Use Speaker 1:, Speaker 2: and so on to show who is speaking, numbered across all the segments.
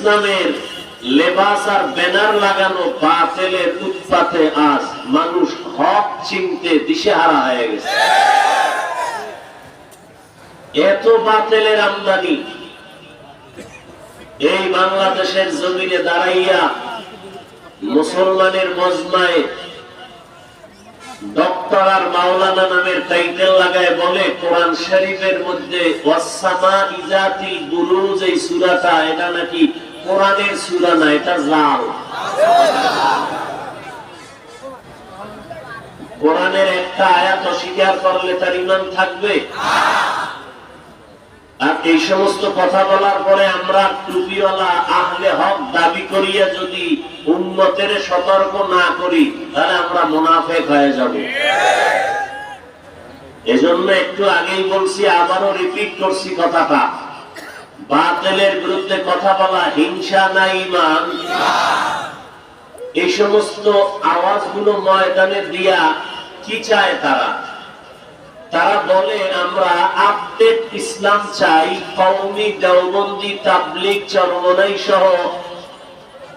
Speaker 1: ইসলামের লেবাস আর ব্যানার লাগানো বাতেলের উৎপাতে আজ মানুষ হক চিনতে দিশেহারা হয়ে গেছে। এত বাতেলের আমদানি। এই বাংলাদেশের জমিনে দাঁড়াইয়া মুসলমানের মজমায় ডক্টর আর মাওলানা নামের টাইটেল লাগায় বলে, কোরআন শরীফের মধ্যে ওয়াসামা ইজাতিল বুরুজ এই সুরাটা, এটা নাকি কোরআনের সূরা না, এটা জাল কোরআনের একটা আয়াত অস্বীকার করলে তার ইমান থাকবে? আর এই সমস্ত কথা বলার পরে আমরা টুপিওয়ালা আহলে হক দাবি করিয়া যদি উন্নতের সতর্ক না করি, তাহলে আমরা মুনাফেক হয়ে যাব। এজন্য একটু আগেই বলছি, আবারও রিপিট করছি কথাটা। বাতেলের বিরুদ্ধে কথা বলা হিংসা না ইমান। এই সমস্ত আওয়াজগুলো ময়দানে দিয়া কি চায় তারা? তারা বলে, আমরা আপডেট ইসলাম চাই কৌমি দেওবন্দি তাবলিক চরমনাই সহ।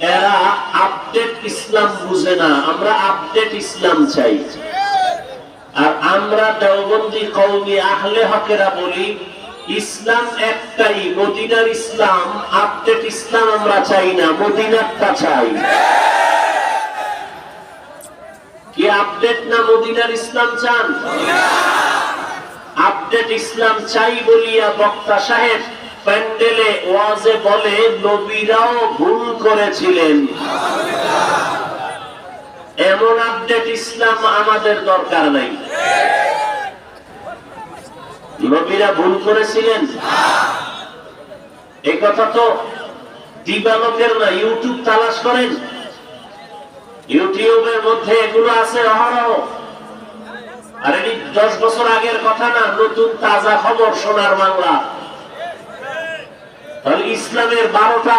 Speaker 1: এরা আপডেট ইসলাম বুঝে না, আমরা আপডেট ইসলাম চাই। আর আমরা দেওবন্দি কৌমি আহলে হকেরা বলি ইসলাম একটাই, মদিনার ইসলাম আপডেট ইসলাম আমরা চাই না, মদিনারটা চাই। কি আপডেট না মদিনার ইসলাম চান? আপডেট ইসলাম চাই বলিয়া বক্তা সাহেব প্যান্ডেলে ওয়াজে বলে, নবীরাও ভুল করেছিলেন। এমন আপডেট ইসলাম আমাদের দরকার নাই। নবীরা ভুল করেছিলেন। এই কথা তো দিবালকের না, ইউটিউব তালাশ করেন। ইউটিউবের মধ্যে এগুলো আছে অহরহ। আর এটি দশ বছর আগের কথা না, নতুন তাজা খবর সোনার বাংলা। তাহলে ইসলামের বারোটা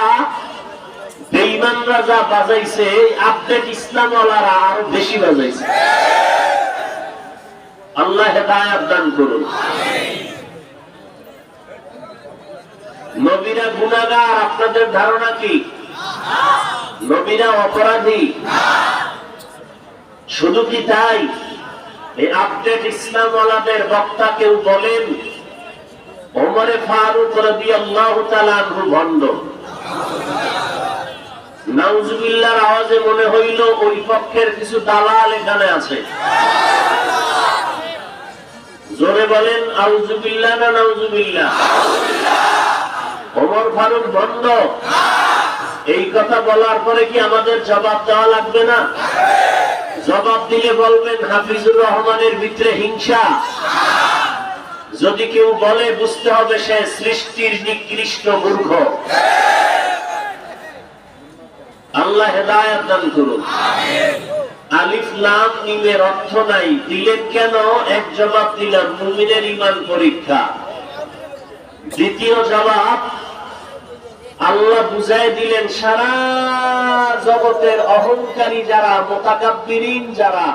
Speaker 1: বেইমানরা যা বাজাইছে আপডেট ইসলামওয়ালারা আরও বেশি বাজাইছে। আল্লাহ হেদায়াত দান করুন। নবীরা গুণাগার আপনাদের ধারণা কি? নবীরা অপরাধী। শুধু কি তাই? এই আপডেট ইসলাম ওয়ালাদের বক্তা কেউ বলেন, ওমরে ফারুক রবি আল্লাহ ভণ্ড। নাউজুবিল্লার আওয়াজে মনে হইল ওই পক্ষের কিছু দালাল এখানে আছে। জোরে বলেন আউজুবিল্লাহ না নাউজুবিল্লাহ ওমর ফারুক ভণ্ড এই কথা বলার পরে কি আমাদের জবাব দেওয়া লাগবে না? জবাব দিলে বলবেন, হাফিজুর রহমানের ভিতরে হিংসা। যদি কেউ বলে, বুঝতে হবে সে সৃষ্টির নিকৃষ্ট মূর্খ। আল্লাহ হেদায়াত দান করুন। আলিফ লাম মিমের অর্থ নাই। দিলেন কেন? এক জবাব দিলাম মুমিনের ইমান পরীক্ষা। দ্বিতীয় জবাব, আল্লাহ বুঝাই দিলেন, সারা জগতের অহংকারী যারা, মোতাকাব্বিরিন যারা,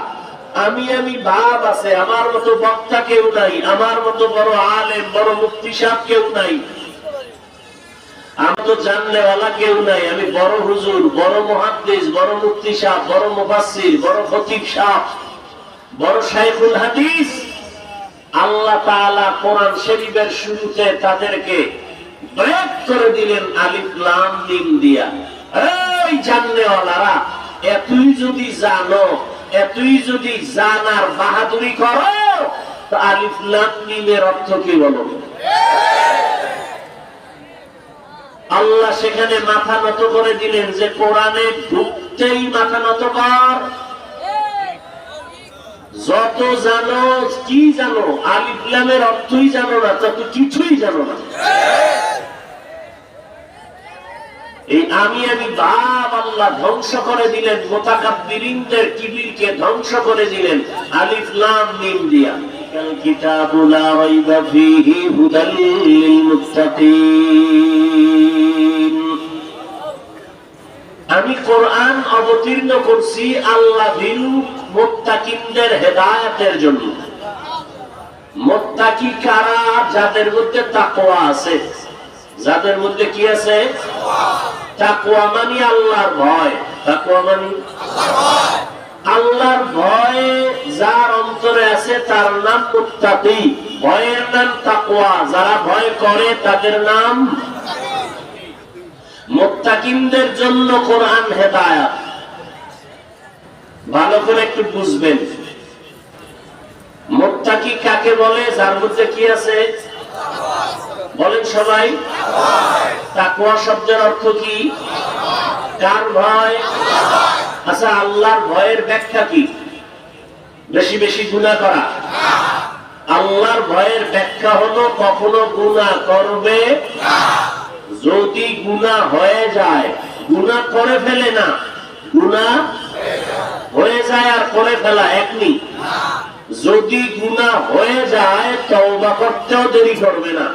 Speaker 1: আমি আমি ভাব আছে, আমার মতো বক্তা কেউ নাই, আমার মতো বড় আলেম, বড় মুক্তি সাহ কেউ নাই। আমি তো জানলেওয়ালা কেউ নাই। আমি বড় হুজুর, বড় মহাদ্দেশ বড় মুক্তি সাহ বড় মুফাসির বড় খতিব সাহ বড় শাইখুল হাদিস। আল্লাহ তাআলা কোরআন শরীফের শুরুতে তাদেরকে ব্রেক করে দিলেন আলিফ লাম মিম দিয়া। এই জানলেওয়ালারা, এতই যদি জানো, এতই যদি জানার বাহাদুরি করো, তো আলিফ লাম মিমের অর্থ কি বলো? আল্লাহ সেখানে মাথা নত করে দিলেন যে কোরআনে ঢুকতেই মাথা নত কর। যত জানো, কি জানো আলিফলামের অর্থই জানো না, তত কিছুই জানো না। এই আমি আমি বাপ আল্লাহ ধ্বংস করে দিলেন, মোতাকাব্বিরিনদের কিবিরকে ধ্বংস করে দিলেন, আলিফ লাম মিম দিয়া الكتاب لا ريب فيه هدى للمتقين আমি কোরআন অবতীর্ণ করছি আল্লাহ ভিরু মোত্তাকিনদের হেদায়েতের জন্য মোত্তাকি কারা যাদের মধ্যে তাকওয়া আছে যাদের মধ্যে কি আছে তাকুয়া মানি আল্লাহর ভয় তাকুয়া মানি আল্লাহর ভয় যার অন্তরে আছে, তার নাম মুত্তাকি ভয়ের নাম তাকুয়া যারা ভয় করে, তাদের নাম মুত্তাকিনদের জন্য কোরআন হেদায়াত। ভালো করে একটু বুঝবেন। মুত্তাকি কাকে বলে? যার মধ্যে কি আছে? বলেন সবাই। তাকুয়া শব্দের অর্থ কি? কার ভয়? আচ্ছা আল্লাহর ভয়ের ব্যাখ্যা কি? বেশি বেশি গুণা করা। আল্লাহর ভয়ের ব্যাখ্যা হলো, কখনো গুণা করবে যদি গুণা হয়ে যায়, গুণা করে ফেলে না। গুণা হয়ে যায় আর করে ফেলা একনি যদি গুণা হয়ে যায়, তওবা করতেও দেরি করবে না।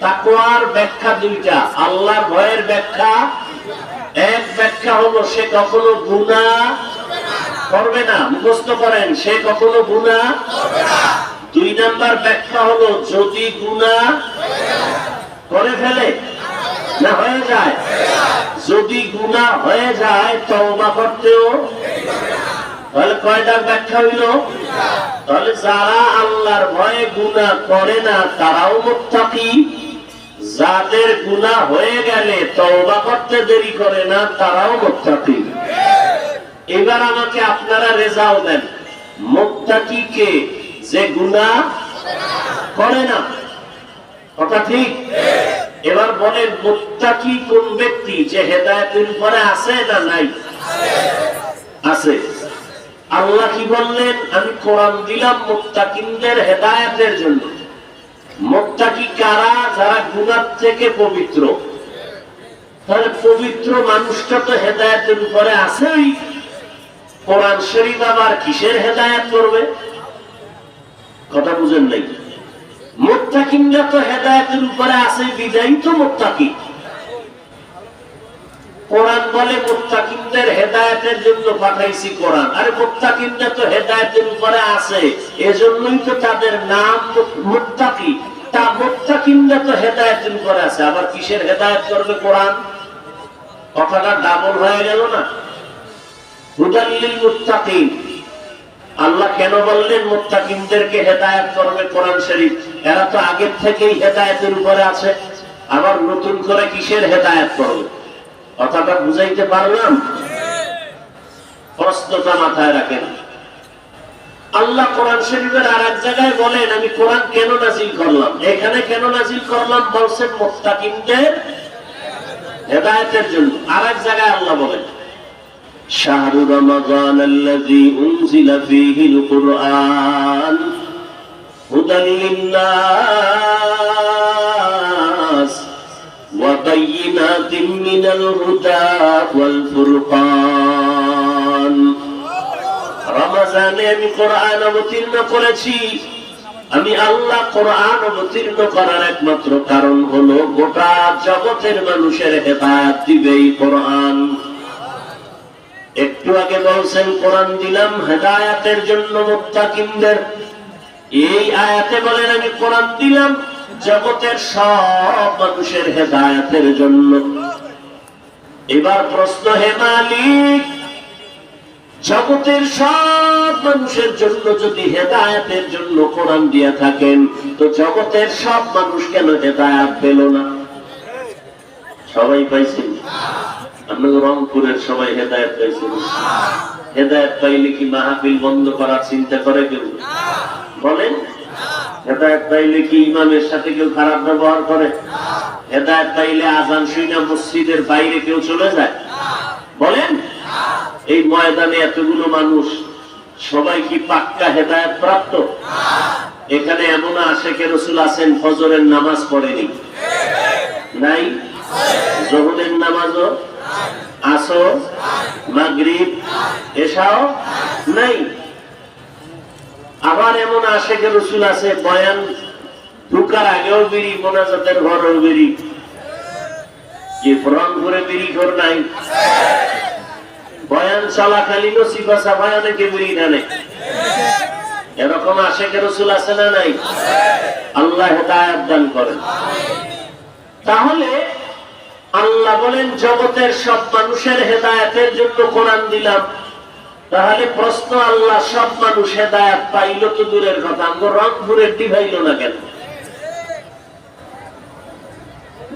Speaker 1: তাকওয়ার ব্যাখ্যা দুইটা। আল্লাহর ভয়ের ব্যাখ্যা এক ব্যাখ্যা হলো, সে কখনো গুণা করবে না। মুখস্থ করেন, সে কখনো গুণা দুই নাম্বার ব্যাখ্যা হলো, যদি গুণা করে ফেলে, না হয়ে যায়। যদি গুণা হয়ে যায়, তওবা করতেও তাহলে কয়টার ব্যাখ্যা হইল? তাহলে যারা আল্লাহর ভয়ে গুণা করে না, তারাও মুত্তাকি। যাদের গুণা হয়ে গেলে তওবা করতে দেরি করে না, তারাও মুত্তাকি। এবার আমাকে আপনারা রেজাও দেন। মুত্তাকি কে যে গুণা করে না, কথা ঠিক? এবার বলেন, মুত্তাকি কোন ব্যক্তি যে হেদায়তের উপরে আছে না নাই? আছে। আল্লাহ কি বললেন? আমি কোরআন দিলাম মুত্তাকিনদের হেদায়তের জন্য। মুত্তাকি কারা? যারা গুনাহ থেকে পবিত্র। তাহলে পবিত্র মানুষটা তো হেদায়েতের উপরে আছেই। কোরআন শরীফ আবার কিসের হেদায়েত করবে? কথা বুঝেন নাই? মুত্তাকিনরা তো হেদায়েতের উপরে আছে, বিদায়ী তো মুত্তাকি। কোরআন বলে মুত্তাকিনদের হেদায়েতের জন্য পাঠাইছি কোরআন। আরে মুত্তাকিনরা তো হেদায়েতের উপরে আছে, এজন্যই তো তাদের নাম মুত্তাকি। তা মুত্তাকিনরা তো হেদায়েতের উপরে আছে, আবার কিসের হেদায়েত করবে কোরআন? কথাটা ডাবল হয়ে গেল না। হুদাল্লিল মুত্তাকিন। আল্লাহ কেন বললেন মুত্তাকিনদেরকে হেদায়েত করবে কোরআন শরীফ? এরা তো আগের থেকেই হেদায়েতের উপরে আছে। আবার নতুন করে কিসের হেদায়েত করবে? কথাটা বুঝাইতে পারলাম প্রশ্নটা মাথায় রাখেন। আল্লাহ কোরআন শরীফের আর এক জায়গায় বলেন, আমি কোরআন কেন নাজিল করলাম? এখানে কেন নাজিল করলাম বলছেন মোস্তাকিমদের হেদায়তের জন্য। আর এক জায়গায় আল্লাহ বলেন, শাহরু রমাদান আল্লাযী উনজিলা ফীহিল কুরআন হুদাল লিন্নাস وبينات من الهدى والفرقان রমজানে আমি কোরআন অবতীর্ণ করেছি আমি আল্লাহ কোরআন অবতীর্ণ করার একমাত্র কারণ হলো গোটা জগতের মানুষের হেদায়াত দিবে এই কোরআন একটু আগে বলছেন কোরআন দিলাম হেদায়াতের জন্য মুত্তাকিনদের এই আয়াতে বলেন আমি কোরআন দিলাম জগতের সব মানুষের হেদায়াতের জন্য এবার প্রশ্ন হে মালিক, জগতের সব মানুষের জন্য যদি হেদায়াতের জন্য কোরআন দিয়া থাকেন, তো জগতের সব মানুষ কেন হেদায়াত পেল না? সবাই পাইছেন আপনাদের রংপুরের সবাই হেদায়ত পাইছেন হেদায়ত পাইলে কি মাহফিল বন্ধ করার চিন্তা করে কেউ? বলেন? হেদায়ত পাইলে কি ইমামের সাথে কেউ খারাপ ব্যবহার করে? হেদায়ত পাইলে আজান শুইনা মসজিদের বাইরে কেউ চলে যায়? বলেন? এই ময়দানে এতগুলো মানুষ, সবাই কি পাক্কা হেদায়ত প্রাপ্ত? এখানে এমন আশেখের রসুল আছেন, ফজরের নামাজ পড়েনি। নাই? জহুরের নামাজও? আসর? মাগরিব? এসাও নাই? আবার এমন আশেখের রসুল আছে, বয়ান ঢুকার আগেও বিড়ি, মোনাজাতের ঘরেও বিড়ি। যে রংপুরে বিড়ি ঘর নাই। বয়ান চলাকালীনও সিফাসা হয় অনেকে বিড়ি টানে এরকম আশেখের রসুল আছে না নাই? আল্লাহ হেদায়াত দান করেন। তাহলে আল্লাহ বলেন, জগতের সব মানুষের হেদায়েতের জন্য কোরআন দিলাম। তাহলে প্রশ্ন, আল্লাহ সব মানুষ হেদায়াত পাইল তো দূরের কথা? আমগো রংপুরের দিভাইল না কেন?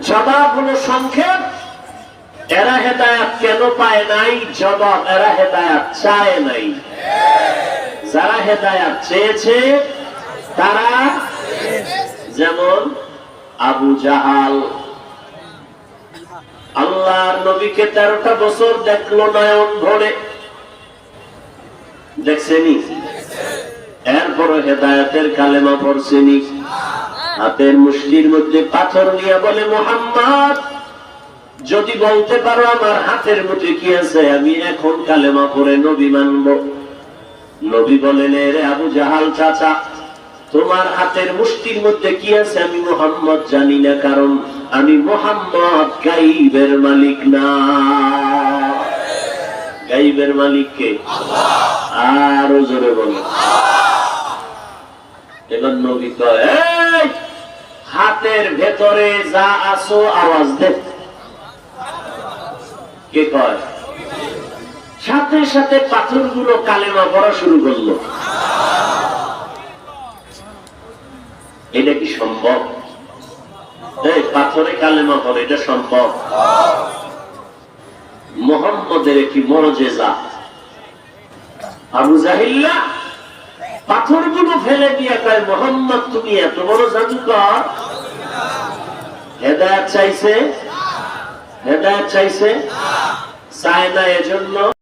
Speaker 1: জবাব হলো সংক্ষেপ, এরা হেদায়াত কেন পায় নাই? জবাব, এরা হেদায়াত চায় নাই। যারা হেদায়াত চেয়েছে, তারা যেমন আবু জাহাল। আল্লাহর নবীকে তেরোটা বছর দেখল নয়ন ভরে। দেখছেনি? এরপর হেদায়তের কালেমা পড়ছেনি। হাতের মুষ্টির মধ্যে পাথর নিয়ে বলে, মোহাম্মদ, যদি বলতে পারো আমার হাতের মধ্যে কি আছে, আমি এখন কালেমা পড়ে নবী মানব। নবী বলেন রে আবু জাহাল চাচা, তোমার হাতের মুষ্টির মধ্যে কি আছে আমি মোহাম্মদ জানি না, কারণ আমি মোহাম্মদ গাইবের মালিক না। গাইবের মালিক কে? আরও জোরে বলো। এবার নবী কয় হাতের ভেতরে যা আসো আওয়াজ দে। কে কয়? সাথে সাথে পাথরগুলো কালেমা পড়া শুরু করল। এটা কি সম্ভব? এই, পাথরে কালেমা পড়ে, এটা সম্ভব? মোহাম্মদের একটি মরজেজা আবু জাহিল্লা পাথরগুলো ফেলে দিয়ে কয়, মোহাম্মদ, তুমি এত বড় জাদুকর। হেদায়াত চাইছে? হেদায়াত চাইছে? চায় না এজন্য?